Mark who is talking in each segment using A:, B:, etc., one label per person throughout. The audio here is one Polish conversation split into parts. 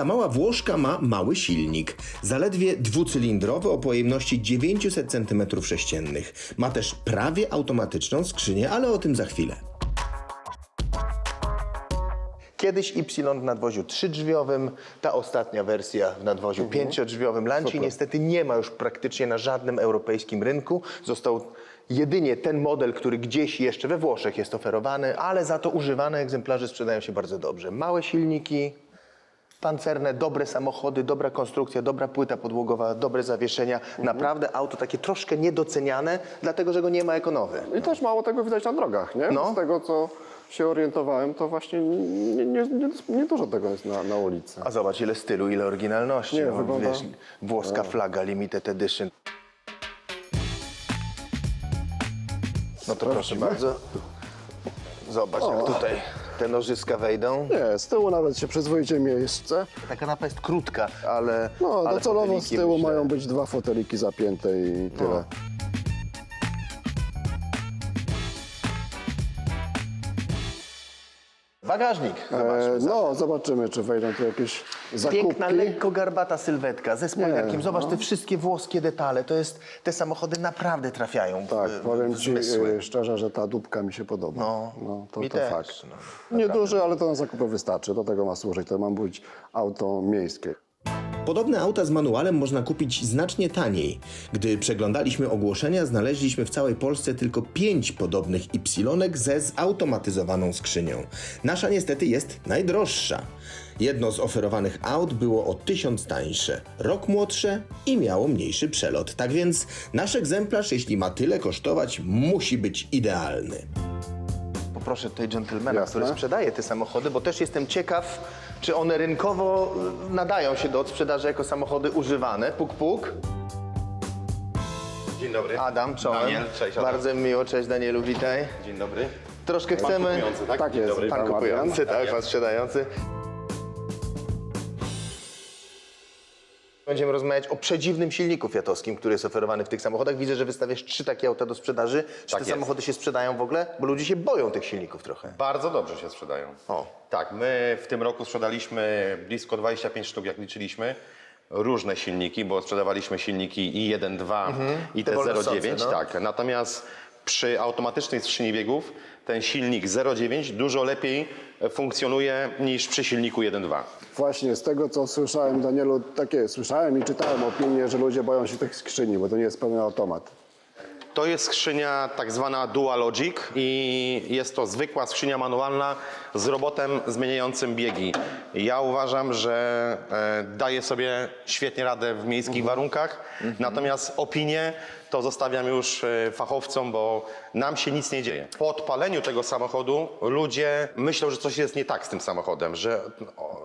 A: Ta mała Włoszka ma mały silnik, zaledwie dwucylindrowy o pojemności 900 cm3. Ma też prawie automatyczną skrzynię, ale o tym za chwilę. Kiedyś Y w nadwoziu trzydrzwiowym, ta ostatnia wersja w nadwoziu pięciodrzwiowym. Lanci niestety nie ma już praktycznie na żadnym europejskim rynku. Został jedynie ten model, który gdzieś jeszcze we Włoszech jest oferowany, ale za to używane egzemplarze sprzedają się bardzo dobrze. Małe silniki, pancerne, dobre samochody, dobra konstrukcja, dobra płyta podłogowa, dobre zawieszenia. Naprawdę auto takie troszkę niedoceniane, dlatego że go nie ma jako nowy.
B: I też mało tego widać na drogach, nie?
A: No.
B: Z tego, co się orientowałem, to właśnie nie, nie, nie, nie dużo tego jest na, na ulicy.
A: A zobacz ile stylu, ile oryginalności.
B: Nie,
A: no,
B: wygląda-
A: włoska flaga, limited edition. No to proszę bardzo. Zobacz, jak tutaj te nożyska wejdą.
B: Nie, z tyłu nawet się przyzwoicie miejsce.
A: Ta kanapa jest krótka, ale.
B: No,
A: ale
B: docelowo z
A: foteliki,
B: tyłu
A: myślę-
B: mają być dwa foteliki zapięte i tyle.
A: No. Bagażnik. Zobaczmy.
B: E, no, zobaczymy, czy wejdą tu jakieś
A: Piękna, lekko garbata sylwetka ze spoilerkiem.
B: Nie,
A: Zobacz
B: no.
A: te wszystkie włoskie detale. To jest, te samochody naprawdę trafiają
B: Tak,
A: w,
B: powiem
A: w
B: Ci
A: zmysły.
B: e, szczerze, że ta dupka mi się podoba.
A: No,
B: to,
A: mi
B: to
A: też,
B: fakt.
A: no,
B: Nie duży, ale to na zakupy wystarczy. Do tego ma służyć. To ma być auto miejskie.
A: Podobne auta z manualem można kupić znacznie taniej. Gdy przeglądaliśmy ogłoszenia, znaleźliśmy w całej Polsce tylko pięć podobnych Y ze zautomatyzowaną skrzynią. Nasza niestety jest najdroższa. Jedno z oferowanych aut było o tysiąc tańsze, rok młodsze i miało mniejszy przelot. Tak więc nasz egzemplarz, jeśli ma tyle kosztować, musi być idealny. Poproszę tutaj dżentelmena,
B: Jasne.
A: który sprzedaje te samochody, bo też jestem ciekaw, czy one rynkowo y, nadają się do odsprzedaży jako samochody używane. Puk, puk.
C: Dzień dobry.
A: Adam, czołem.
C: Daniel, cześć. Adam.
A: Bardzo mi miło, cześć Danielu, witaj.
C: Dzień dobry.
A: Troszkę
C: Pan
A: chcemy...
C: kupujący, tak?
B: Tak
C: Dzień
B: jest.
C: dobry.
A: Pan
B: Pan
A: kupujący, tak, pan sprzedający. Będziemy rozmawiać o przedziwnym silniku fiatowskim, który jest oferowany w tych samochodach. Widzę, że wystawiasz trzy takie auta do sprzedaży. Czy
C: Tak
A: te
C: jest.
A: samochody się sprzedają w ogóle? Bo ludzie się boją tych silników trochę.
C: Bardzo dobrze się sprzedają.
A: O.
C: Tak, my w tym roku sprzedaliśmy blisko 25 sztuk, jak liczyliśmy. Różne silniki, bo sprzedawaliśmy silniki i 1.2 i
A: Te
C: te
A: wolnostoce,
C: 0.9.
A: no.
C: Tak, natomiast przy automatycznej skrzyni biegów ten silnik 0.9 dużo lepiej funkcjonuje niż przy silniku 1.2.
B: Właśnie z tego, co słyszałem, Danielu, takie słyszałem i czytałem opinie, że ludzie boją się tych skrzyni, bo to nie jest pełny automat.
C: To jest skrzynia tak zwana Dual Logic i jest to zwykła skrzynia manualna z robotem zmieniającym biegi. Ja uważam, że e, daje sobie świetnie radę w miejskich warunkach, natomiast opinie to zostawiam już e, fachowcom, bo nam się nic nie dzieje. Po odpaleniu tego samochodu ludzie myślą, że coś jest nie tak z tym samochodem, że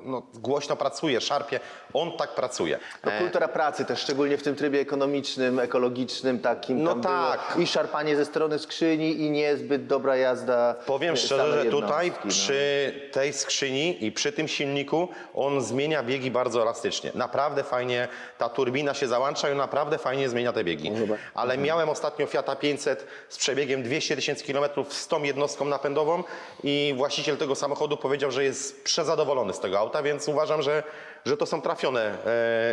C: no, głośno pracuje, szarpie. On tak pracuje.
A: To kultura pracy też, szczególnie w tym trybie ekonomicznym, ekologicznym takim.
C: No
A: tam było
C: tak.
A: I szarpanie ze strony skrzyni i niezbyt dobra jazda.
C: Powiem
A: e,
C: szczerze, że tutaj
A: no.
C: przy tej skrzyni i przy tym silniku on zmienia biegi bardzo elastycznie. Naprawdę fajnie ta turbina się załącza i naprawdę fajnie zmienia te biegi. Ale miałem ostatnio Fiata 500 z przebiegiem 200 tysięcy kilometrów z tą jednostką napędową i właściciel tego samochodu powiedział, że jest przezadowolony z tego auta, więc uważam, że, że to są trafione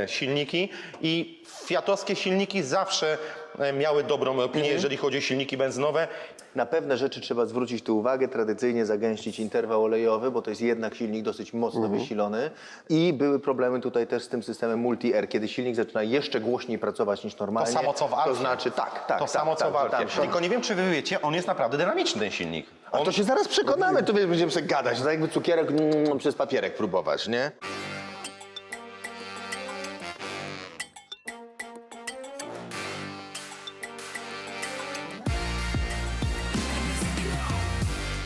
C: e, silniki i fiatowskie silniki zawsze e, miały dobrą opinię, jeżeli chodzi o silniki benzynowe.
A: Na pewne rzeczy trzeba zwrócić tu uwagę, tradycyjnie zagęścić interwał olejowy, bo to jest jednak silnik dosyć mocno wysilony i były problemy tutaj też z tym systemem multi-air, kiedy silnik zaczyna jeszcze głośniej pracować niż
C: To
A: normalnie.
C: samo co w Alfie.
A: To znaczy, tak, tak.
C: To
A: tak,
C: samo co
A: tak,
C: w Alfie.
A: tam się-
C: Tylko nie wiem, czy wy wiecie, on jest naprawdę dynamiczny ten silnik.
A: A
C: On,
A: to się zaraz przekonamy, to wiesz, będziemy sobie gadać, tak jakby cukierek mm, przez papierek próbować, nie?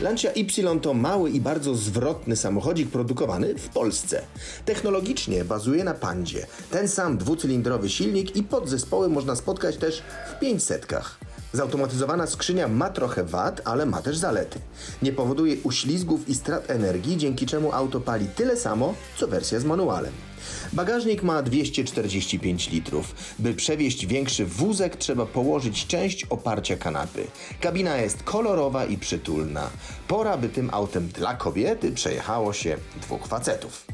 A: Lancia Y to mały i bardzo zwrotny samochodzik produkowany w Polsce. Technologicznie bazuje na pandzie. Ten sam dwucylindrowy silnik i podzespoły można spotkać też w 500. Zautomatyzowana skrzynia ma trochę wad, ale ma też zalety. Nie powoduje uślizgów i strat energii, dzięki czemu auto pali tyle samo, co wersja z manualem. Bagażnik ma 245 litrów. By przewieźć większy wózek, trzeba położyć część oparcia kanapy. Kabina jest kolorowa i przytulna. Pora, by tym autem dla kobiety przejechało się dwóch facetów.